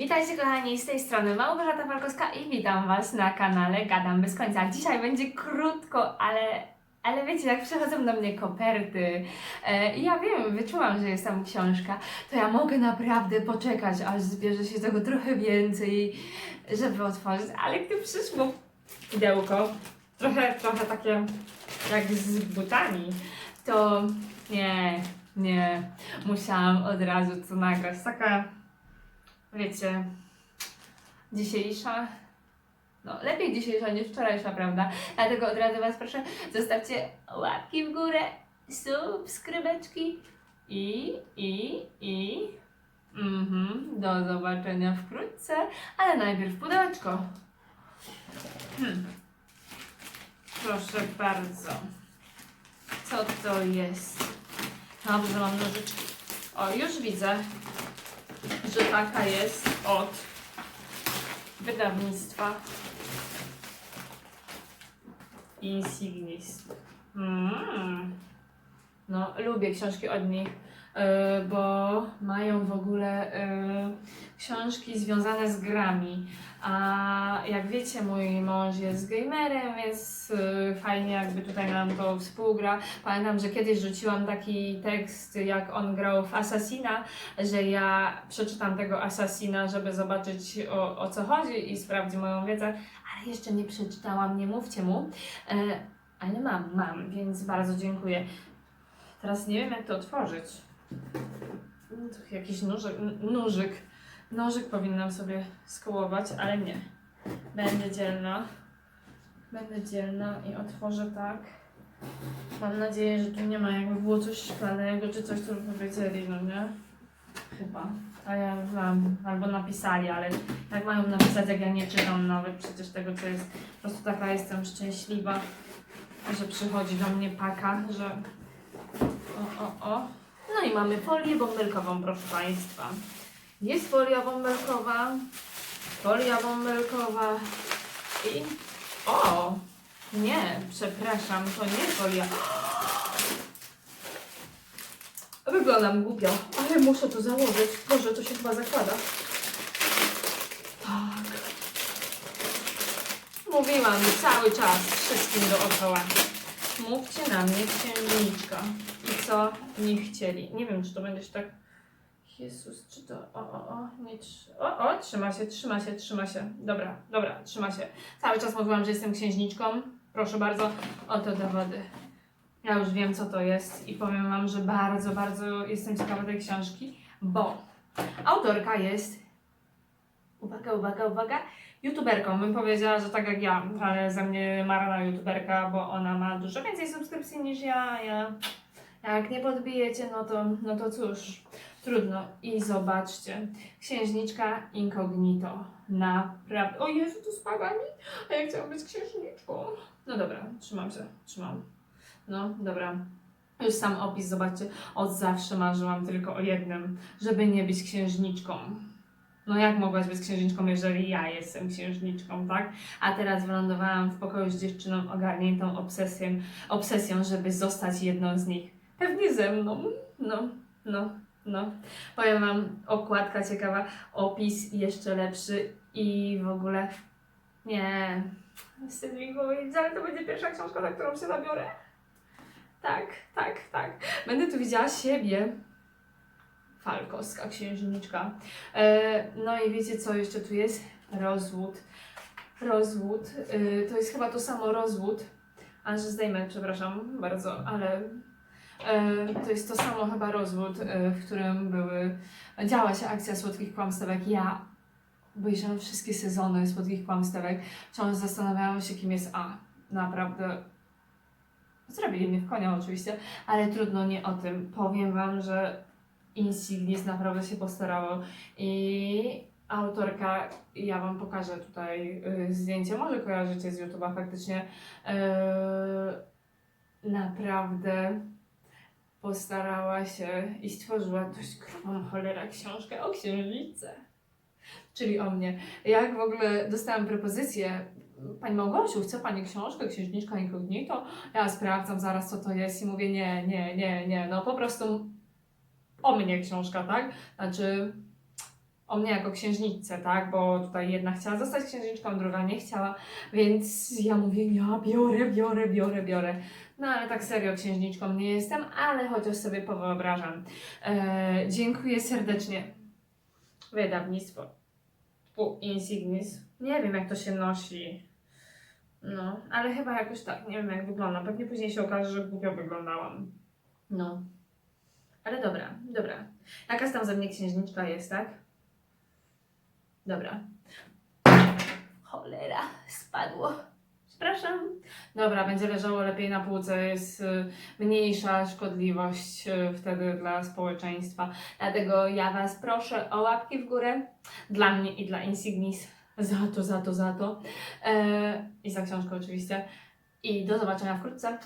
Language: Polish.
Witajcie kochani, z tej strony Małgorzata Falkowska i witam Was na kanale Gadam Bez Końca. Dzisiaj będzie krótko, ale, ale wiecie, jak przychodzą do mnie koperty e, i ja wiem, wyczułam, że jest tam książka, to ja mogę naprawdę poczekać, aż zbierze się tego trochę więcej, żeby otworzyć, ale gdy przyszło pudełko, trochę, trochę takie jak z butami, to nie, nie, musiałam od razu to nagrać. Taka wiecie, dzisiejsza, no lepiej dzisiejsza niż wczorajsza, prawda? Dlatego od razu Was proszę, zostawcie łapki w górę, subskrybeczki i, i, i, mhm, do zobaczenia wkrótce, ale najpierw pudełeczko. Hmm. Proszę bardzo. Co to jest? Dobrze, mam nożyczki. O, już widzę że taka jest od wydawnictwa Insignis. Mm. No, lubię książki od nich, y, bo mają w ogóle y, książki związane z grami. A jak wiecie, mój mąż jest gamerem, więc y, fajnie jakby tutaj nam to współgra. Pamiętam, że kiedyś rzuciłam taki tekst, jak on grał w Assassina, że ja przeczytam tego Assassina, żeby zobaczyć o, o co chodzi i sprawdzi moją wiedzę, ale jeszcze nie przeczytałam, nie mówcie mu. E, ale mam, mam, więc bardzo dziękuję. Teraz nie wiem, jak to otworzyć. To Jakiś nóżek, nóżyk. Nożyk powinnam sobie skołować, ale nie. Będę dzielna. Będę dzielna i otworzę tak. Mam nadzieję, że tu nie ma jakby było coś szklanego czy coś, co powiedzieli, no nie? Chyba. A ja mam, albo napisali, ale jak mają napisać, jak ja nie czytam nawet przecież tego, co jest. Po prostu taka jestem szczęśliwa, że przychodzi do mnie paka, że o, o, o. No i mamy folię bąbelkową, proszę Państwa. Jest folia bąbelkowa, folia bąbelkowa i... O! Nie, przepraszam, to nie folia. Wyglądam głupio, ale muszę to założyć. Boże, to się chyba zakłada. Tak. Mówiłam cały czas wszystkim dookoła. Mówcie na mnie księżniczka. I co nie chcieli. Nie wiem, czy to będzie tak... Jezus, czy to... O, o, o, nie. O, o, trzyma się, trzyma się, trzyma się. Dobra, dobra, trzyma się. Cały czas mówiłam, że jestem księżniczką. Proszę bardzo, oto dowody. Ja już wiem, co to jest i powiem Wam, że bardzo, bardzo jestem ciekawa tej książki, bo autorka jest, uwaga, uwaga, uwaga, youtuberką. Bym powiedziała, że tak jak ja, ale ze mnie marna youtuberka, bo ona ma dużo więcej subskrypcji niż ja. ja jak nie podbijecie, no to, no to cóż, trudno. I zobaczcie, księżniczka incognito. Naprawdę. O Jezu, to spagami? A ja chciałam być księżniczką. No dobra, trzymam się, trzymam. No, dobra. Już sam opis, zobaczcie. Od zawsze marzyłam tylko o jednym, żeby nie być księżniczką. No jak mogłaś być księżniczką, jeżeli ja jestem księżniczką, tak? A teraz wylądowałam w pokoju z dziewczyną ogarniętą obsesją, obsesją, żeby zostać jedną z nich. Pewnie ze mną. No, no, no. Powiem Wam, okładka ciekawa, opis jeszcze lepszy i w ogóle nie. Wstyd mi powiedzieć, ale to będzie pierwsza książka, na którą się zabiorę. Tak, tak, tak. Będę tu widziała siebie. Falkowska księżniczka. E, no i wiecie co jeszcze tu jest? Rozwód. Rozwód. E, to jest chyba to samo rozwód. A że zdejmę, przepraszam bardzo, ale to jest to samo chyba rozwód, e, w którym były. Działa się akcja słodkich kłamstewek. Ja obejrzałam wszystkie sezony słodkich kłamstewek. Wciąż zastanawiałam się, kim jest A. Naprawdę Zrobili mnie w konia oczywiście, ale trudno nie o tym. Powiem Wam, że Insignis naprawdę się postarało i autorka, ja Wam pokażę tutaj y, zdjęcie, może kojarzycie z YouTube'a faktycznie, y, naprawdę postarała się i stworzyła dość grubą cholera książkę o księżniczce. Czyli o mnie. Jak w ogóle dostałam propozycję, Pani Małgosiu, chce Pani książkę Księżniczka Incognito? Ja sprawdzam zaraz, co to jest i mówię, nie, nie, nie, nie, no po prostu o mnie książka, tak? Znaczy o mnie jako księżniczce, tak? Bo tutaj jedna chciała zostać księżniczką, druga nie chciała, więc ja mówię, ja biorę, biorę, biorę, biorę. No ale tak serio księżniczką nie jestem, ale chociaż sobie powyobrażam. E, dziękuję serdecznie. Wydawnictwo. U Insignis. Nie wiem jak to się nosi. No, ale chyba jakoś tak, nie wiem jak wygląda. Pewnie później się okaże, że głupio wyglądałam. No. Ale dobra, dobra. Jakaś tam ze mnie księżniczka jest, tak? Dobra. Cholera, spadło. Przepraszam. Dobra, będzie leżało lepiej na półce, jest y, mniejsza szkodliwość y, wtedy dla społeczeństwa. Dlatego ja Was proszę o łapki w górę dla mnie i dla Insignis. Za to, za to, za to. E, I za książkę oczywiście. I do zobaczenia wkrótce.